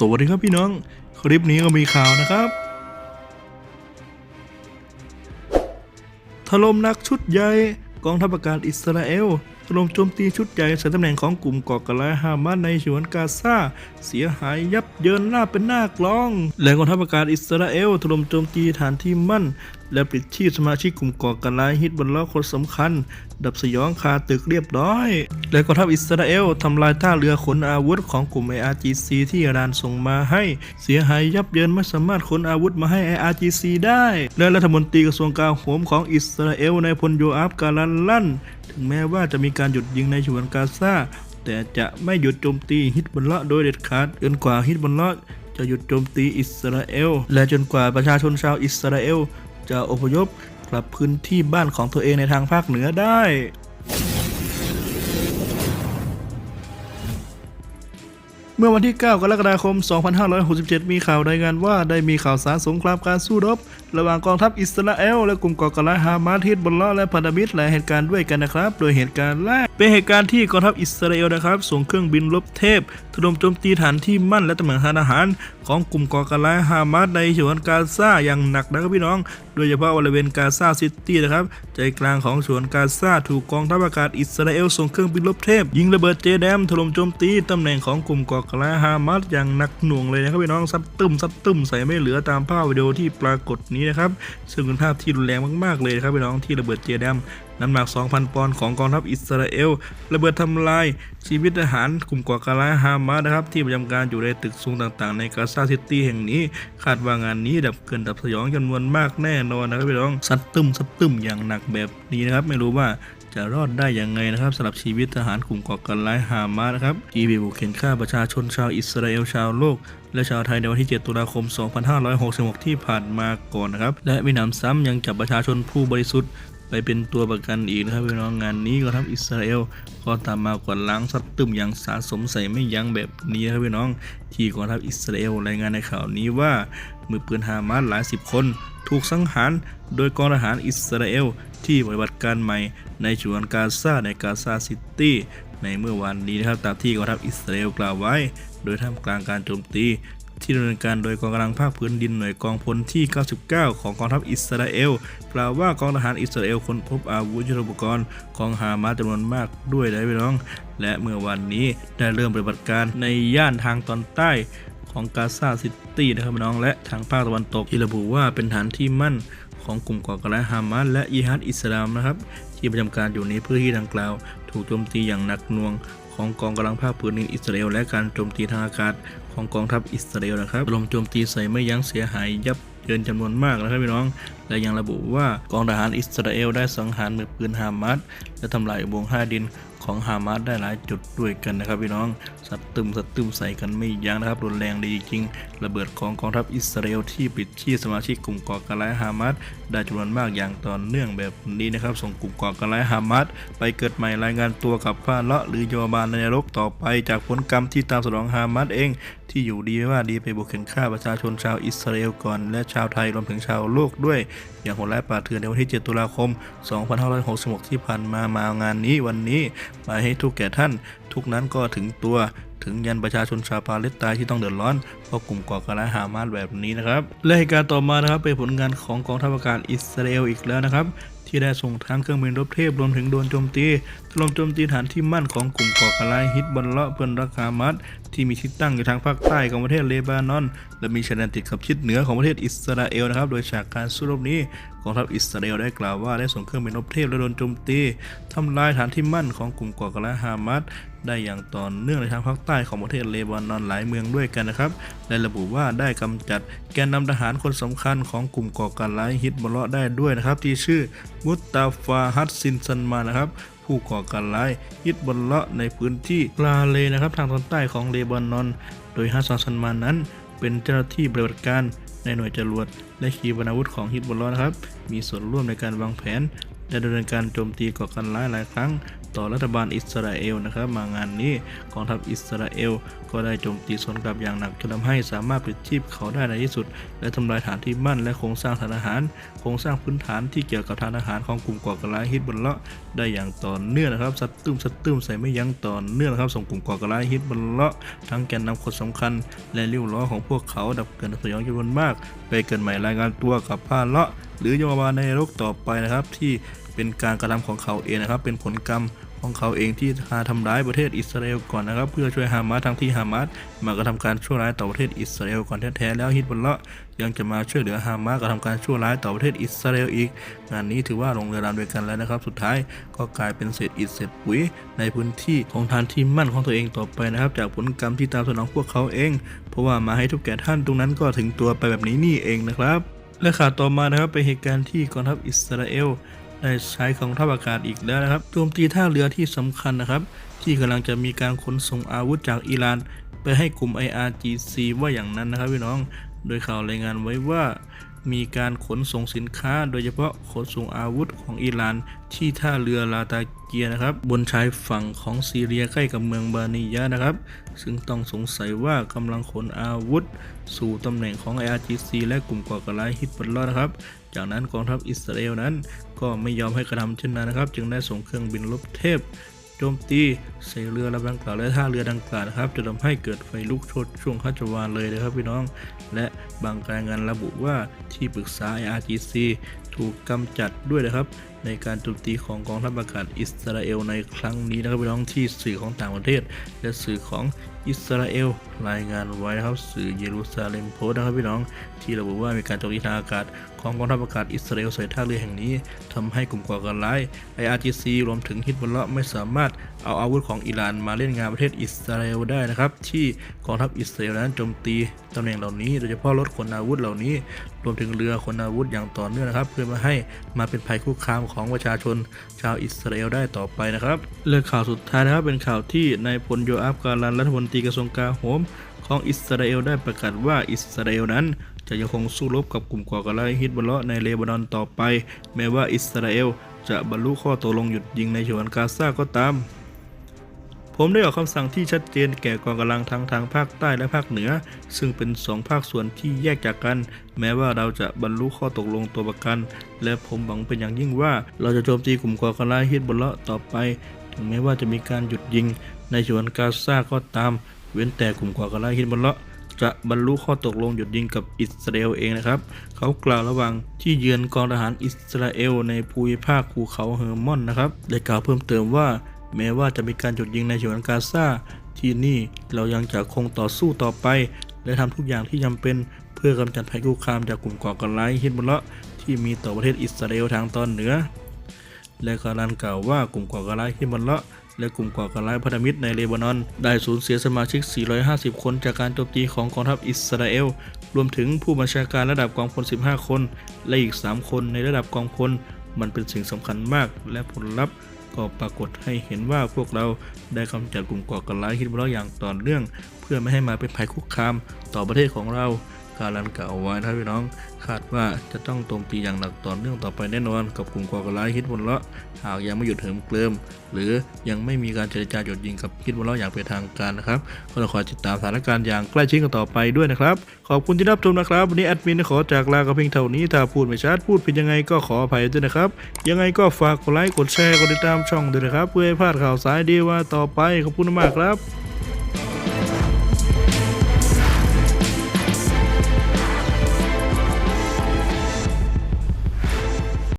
สวัสดีครับพี่น้อง คลิปนี้ก็มีข่าวนะครับ ถล่มนักชุดใหญ่ กองทัพอากาศอิสราเอล ถล่มโจมตีชุดใหญ่ใส่ตำแหน่งของกลุ่มก่อการร้ายฮามาสในฉวนกาซา เสียหายยับเยินหน้าเป็นหน้ากลองและกองทัพอากาศอิสราเอล ถล่มโจมตีฐานที่มั่น และปลิดชีพสมาชิกกลุ่มก่อการร้ายฮิตบนล้อคนสำคัญ ดับสยองคาตึกเรียบร้อย และกองทัพอิสราเอลทำลายท่าเรือขนอาวุธของกลุ่ม IRGC ที่อิหร่านส่งมาให้ เสียหายยับเยินไม่สามารถขนอาวุธมาให้ IRGC ได้ และรัฐมนตรีกระทรวงกลาโหมของอิสราเอลในายพลโยอาฟกาลันลั่น ถึงแม้ว่าจะมีการหยุดยิงในฉวนกาซาแต่จะไม่หยุดโจมตีฮิตบอลเลาะโดยเด็ดขาดจนกว่าฮิตบอลเลาะจะหยุดโจมตีอิสราเอล และจนกว่าประชาชนชาวอิสราเอล จะอพยพกลับพื้นที่บ้านของตัวเองในทางภาคเหนือได้ เมื่อวันที่ 9 กรกฎาคม 2567 มีข่าวรายงานว่าได้มีข่าวสารสงครามการสู้รบ ระหว่างกองทัพอิสราเอลและกลุ่มก่อการร้ายฮามาสฮิตบอลลอและพันธมิตรหลายเหตุการณ์ด้วยกันนะครับ โดยเหตุการณ์แรก เป็นเหตุการณ์ที่กองทัพอิสราเอลนะครับ ส่งเครื่องบินรบเทพถล่มโจมตีฐานที่มั่นและตำแหน่งทางทหาร ของกลุ่มก่อการร้ายฮามาสในฉนวนกาซาอย่างหนักนะครับพี่น้อง โดยเฉพาะบริเวณกาซาซิตี้นะครับ ใจกลางของฉนวนกาซาถูกกองทัพอากาศอิสราเอลส่งเครื่องบินรบเทพ ยิงระเบิดเจแดมถล่มโจมตีตำแหน่งของกลุ่มก่อการร้ายฮามาสอย่างหนักหน่วงเลยนะครับพี่น้องซัดตึมซัดตึมใส่ไม่เหลือตามภาพวิดีโอที่ปรากฏนี้นะครับซึ่งเป็นภาพที่รุนแรงมากๆเลยนะครับพี่น้องที่ระเบิดเจแดม น้ำหนัก 2,000 ปอนด์ของกองทัพอิสราเอล ระเบิดทำลาย ชีวิตทหารกลุ่มก่อการร้ายฮามาสนะครับ ที่ประจำการอยู่ในตึกสูงต่างๆ ในกาซาซิตี้แห่งนี้ คาดว่างานนี้ดับเกินดับสยองจำนวนมากแน่นอนนะครับพี่น้องซัดตึมซัดตึมอย่างหนักแบบนี้นะครับ ไม่รู้ว่าจะรอดได้ยังไงนะครับสำหรับชีวิตทหารกลุ่มก่อการร้ายฮามาสนะครับที่ไปบุกเข็นฆ่าประชาชนชาวอิสราเอลชาวโลก และชาวไทยในวันที่ 7 ตุลาคม 2566 ที่ผ่านมาก่อนนะครับ และมีหนำซ้ำยังจับประชาชนผู้บริสุทธิ์ ไปเป็นตัวประกันอีกนะครับพี่น้องงานนี้ก็ทัพอิสราเอลก็ตามมากวาดล้างซัดตึมอย่างสาสมใส่ไม่ยั้งแบบนี้นะครับพี่น้อง ที่กองทัพอิสราเอลรายงานในข่าวนี้ว่ามือปืนฮามาสหลายสิบคน ถูกสังหารโดยกองทหารอิสราเอลที่ปฏิบัติการใหม่ในฉนวนกาซาในกาซาซิตี้ในเมื่อวานนี้นะครับตามที่กองทัพอิสราเอลกล่าวไว้ โดยท่ามกลางการโจมตี ที่ดำเนินการโดยกองกำลังภาคพื้นดินหน่วยกองพลที่ 99 ของกองทัพอิสราเอลกล่าวว่ากองทหารอิสราเอลค้นพบอาวุธยุทโธปกรณ์ของฮามาสจำนวนมากด้วยนะพี่น้อง และเมื่อวันนี้ได้เริ่มปฏิบัติการในย่านทางตอนใต้ของกาซาซิตี้นะครับพี่น้องและทางภาคตะวันตกที่ระบุว่าเป็นฐานที่มั่นของกลุ่มก่อการร้ายฮามาสและยิฮัดอิสลามนะครับที่ประจำการอยู่ในพื้นที่ดังกล่าว ถูกโจมตีอย่างหนักหน่วง ของกองกำลังภาคพื้นดินอิสราเอลและการโจมตีทางอากาศของกองทัพอิสราเอลนะครับลมโจมตีใส่ไม่ยั้งเสียหายยับเยินจำนวนมากนะครับพี่น้อง และยังระบุว่ากองทหารอิสราเอลได้สังหารมือปืนฮามาสและทำลายวงห้าดินของฮามาสได้หลายจุดด้วยกันนะครับพี่น้อง สัตว์ตึมสัตว์ตึมใส่กันไม่ยั้งนะครับรุนแรงดีจริง ระเบิดของกองทัพอิสราเอลที่ปิดชีพสมาชิกกลุ่มก่อการร้ายฮามาสได้จำนวนมากอย่างต่อเนื่องแบบนี้นะครับ ส่งกลุ่มก่อการร้ายฮามาสไปเกิดใหม่รายงานตัวกับพาเลาะหรือโยบาลในนรกต่อไปจากผลกรรมที่ตามสนองฮามาสเอง ที่อยู่ดีว่าดีไปบุกเข็นฆ่าประชาชนชาวอิสราเอลก่อน และชาวไทยรวมถึงชาวโลกด้วย อย่างโหดร้ายป่าเถื่อนในวันที่ 7 ตุลาคม 2566 ที่ผ่านมามางานนี้วันนี้มาให้ทุกแก่ท่าน ทุกนั้นก็ถึงตัวถึงยันประชาชนชาวปาเลสไตน์ที่ต้องเดือดร้อนเพราะกลุ่มก่อการร้ายฮามาสแบบนี้นะครับและเหตุการณ์ต่อมานะครับเป็นผลงานของกองทัพอากาศอิสราเอลอีกแล้วนะครับ ที่ได้ส่งทั้งเครื่องบินรบเทพรวมถึงโดนโจมตีถล่มโจมตีฐานที่มั่นของกลุ่มก่อการร้ายฮิตบอลเลาะเพื่อนรักฮามัดที่มีที่ตั้งอยู่ทางภาคใต้ของประเทศเลบานอน และมีชายแดนติดกับชิดเหนือของประเทศอิสราเอลนะครับ โดยจากการสู้รบนี้ องทัพอิสราเอลได้กล่าวว่าได้ส่งเครื่องบินรบเทพและโดนโจมตีทำลายฐานที่มั่นของกลุ่มก่อการร้ายฮามัสได้อย่างต่อเนื่องในทางภาคใต้ของประเทศเลบานอนหลายเมืองด้วยกันนะครับ และระบุว่าได้กำจัดแกนนำทหารคนสำคัญของกลุ่มก่อการร้ายฮิตบอลเลาะได้ด้วยนะครับ ที่ชื่อมุตตาฟาฮัดซินซันมานะครับผู้ก่อการร้ายฮิตบอลเลาะในพื้นที่ลาเลนะครับทางตอนใต้ของเลบานอน โดยฮัสซันซันมานั้น เป็นเจ้าหน้าที่ปฏิบัติการ ในหน่วยจรวดและขีปนาวุธของฮิตบอลลาะนะครับ มีส่วนร่วมในการวางแผนและดำเนินการโจมตีก่อการร้ายหลายครั้ง ต่อรัฐบาลอิสราเอลนะครับ มางานนี้กองทัพอิสราเอล ก็ได้โจมตีสวนกลับอย่างหนักจนทำให้สามารถปิดชีพเขาได้ในที่สุด และทำลายฐานที่มั่นและโครงสร้างทางทหาร โครงสร้างพื้นฐานที่เกี่ยวกับทางทหารของกลุ่มก่อการร้ายฮิตบุลเลาะได้อย่างต่อเนื่องนะครับสัดตุ้มสัดตุ้มใส่ไม่ยั้งต่อเนื่องนะครับส่งกลุ่มก่อการร้ายฮิตบุลเลาะทั้งแกนนำคนสำคัญ และริ้วล้อของพวกเขาดับเกินสยองจำนวนมาก ไปเกินใหม่รายงานตัวกับผ้าเลาะหรือโยมบาลในโลกต่อไปนะครับที่เป็นการกระทำของเขาเองนะครับ เป็นผลกรรม ของเขาเองที่มาทำร้ายประเทศอิสราเอลก่อนนะครับ เพื่อช่วยฮามาสทั้งที่ฮามาสมากระทำการชั่วร้ายต่อประเทศอิสราเอลก่อนแท้ๆแล้วฮิตบุลเลาะยังจะมาช่วยเหลือฮามาสกระทำการชั่วร้ายต่อประเทศอิสราเอลอีก งานนี้ถือว่าลงเรือรำด้วยกันแล้วนะครับ สุดท้ายก็กลายเป็นเศษอิฐเศษปุ๋ย ในพื้นที่ของฐานที่มั่นของตัวเองต่อไปนะครับ จากผลกรรมที่ตามสนองพวกเขาเอง เพราะว่ามาให้ทุกแก่ท่านตรงนั้นก็ถึงตัวไปแบบนี้นี่เองนะครับและข่าวต่อมานะครับเป็นเหตุการณ์ที่กองทัพอิสราเอล ได้ใช้ของทัพอากาศอีกแล้วนะครับโจมตีท่าเรือที่สำคัญนะครับ ที่กำลังจะมีการขนส่งอาวุธจากอิหร่าน ไปให้กลุ่ม IRGC ว่าอย่างนั้นนะครับพี่น้อง โดยข่าวรายงานไว้ว่า มีการขนส่งสินค้า โดยเฉพาะขนส่งอาวุธของอิหร่าน ที่ท่าเรือลาตาเกียนะครับ บนชายฝั่งของซีเรียใกล้กับเมืองบานียะนะครับ ซึ่งต้องสงสัยว่ากำลังขนอาวุธ สู่ตำแหน่งของ IRGC และกลุ่มก่อการร้ายฮิตบัลลอนะครับ จากนั้นกองทัพอิสราเอลนั้น ก็ไม่ยอมให้กระทำเช่นนั้นนะครับ จึงได้ส่งเครื่องบินรบเทพ โจมตีใส่เรือลำดังกล่าวและท่าเรือดังกล่าวนะครับ จะทำให้เกิดไฟลุกโชนช่วงคัจวานเลยนะครับพี่น้อง และบางรายงานระบุว่าที่ปรึกษา RGC ถูกกำจัดด้วยนะครับในการโจมตีของกองทัพอากาศอิสราเอลในครั้งนี้นะครับพี่น้องที่สื่อของต่างประเทศ และสื่อของอิสราเอลรายงานไว้นะครับสื่อเยรูซาเล็มโพสต์นะครับพี่น้องที่ระบุว่ามีการโจมตีทางอากาศของกองทัพอากาศอิสราเอลใส่ท่าเรือแห่งนี้ทำให้กลุ่มก่อการร้าย IRGC รวมถึงฮิตบุลเลาะห์ไม่สามารถเอาอาวุธของอิหร่านมาเล่นงานประเทศอิสราเอลได้นะครับ ที่กองทัพอิสราเอลนั้นโจมตีตำแหน่งเหล่านี้โดยเฉพาะรถขนอาวุธเหล่านี้ รวมถึงเรือขนอาวุธอย่างต่อเนื่องนะครับ เพื่อมาให้มาเป็นภัยคุกคามของประชาชนชาวอิสราเอลได้ต่อไปนะครับเรื่องข่าวสุดท้ายนะครับเป็นข่าวที่นายพลโยอาฟการันรัฐมนตรีกระทรวงกลาโหมของอิสราเอลได้ประกาศว่าอิสราเอลนั้น จะยังคงสู้รบกับกลุ่มก่อการร้ายฮิตบอลเลาะในเลบานอนต่อไป แม้ว่าอิสราเอลจะบรรลุข้อตกลงหยุดยิงในฉนวนกาซาก็ตาม ผมได้ออกคำสั่งที่ชัดเจนแก่กองกำลังทั้งทางภาคใต้และภาคเหนือ ซึ่งเป็นสองภาคส่วนที่แยกจากกัน แม้ว่าเราจะบรรลุข้อตกลงตัวประกัน และผมหวังเป็นอย่างยิ่งว่า เราจะโจมตีกลุ่มก่อการร้ายฮิตบุลเลาะต่อไป ถึงแม้ว่าจะมีการหยุดยิง ในฉนวนกาซาก็ตาม เว้นแต่กลุ่มก่อการร้ายฮิตบุลเลาะจะบรรลุข้อตกลงหยุดยิงกับอิสราเอลเองนะครับ เขากล่าวระหว่างที่เยือนกองทหารอิสราเอลในภูมิภาคภูเขาเฮอร์มอนนะครับ ได้กล่าวเพิ่มเติมว่า แม้ว่าจะมีการหยุดยิงในฉนวนกาซาที่นี่เรายังจะคงต่อสู้ต่อไป และทำทุกอย่างที่จำเป็นเพื่อกำจัดภัยคุกคามจากกลุ่มก่อการร้ายฮิตบุลละที่มีต่อประเทศอิสราเอลทางตอนเหนือ และการันกล่าวว่ากลุ่มก่อการร้ายฮิมันละและกลุ่มก่อการร้ายพันธมิตรในเลบานอน ได้สูญเสียสมาชิก 450 คนจากการโจมตีของกองทัพอิสราเอล รวมถึงผู้บัญชาการระดับกองพล 15 คน และอีก 3 คนในระดับกองพล มันเป็นสิ่งสำคัญมากและผลลัพธ์ ก็ปรากฏให้เห็นว่าพวกเราได้กำจัดกลุ่มก่อการร้ายฮิตบุลเลอย่างต่อเนื่อง เพื่อไม่ให้มาเป็นภัยคุกคามต่อประเทศของเรา การันกล่าวไว้นะครับพี่น้อง คาดว่าจะต้องโจมตีอย่างหนักต่อเนื่องต่อไปแน่นอน กับกลุ่มก่อการร้ายฮิตบุลเลาะหากยังไม่หยุดเหิมเกลิม หรือยังไม่มีการเจรจาหยุดยิงกับฮิตบุลเลาะอย่างเป็นทางการนะครับ ก็ต้องคอยติดตามสถานการณ์อย่างใกล้ชิดกันต่อไปด้วยนะครับ ขอบคุณที่รับชมนะครับวันนี้แอดมินขอจากลากับเพียงเท่านี้ถ้าพูดไม่ชัดพูดผิดยังไงก็ขออภัยด้วยนะครับยังไงก็ฝากกดไลค์กดแชร์กดติดตามช่องด้วยนะครับ เพื่อให้พลาดข่าวสายดีว่าต่อไปขอบคุณมากครับ